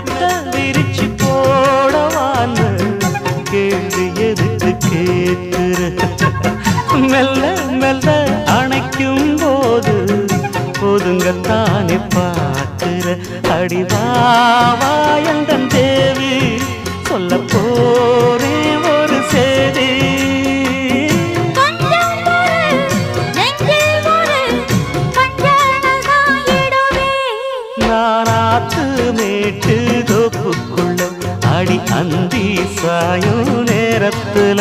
மெத்த விரிச்சு போடவான்னு கேள்வி எதுக்கு கேட்கிற மெல்ல மெல்ல அணைக்கும் போது ஒதுங்கத்தானே பார்க்கிற அடிவாவாயந்தன் நானாத்து மேட்டு தோப்புக்குள்ள அடி அந்தி சாயும் நேரத்துல.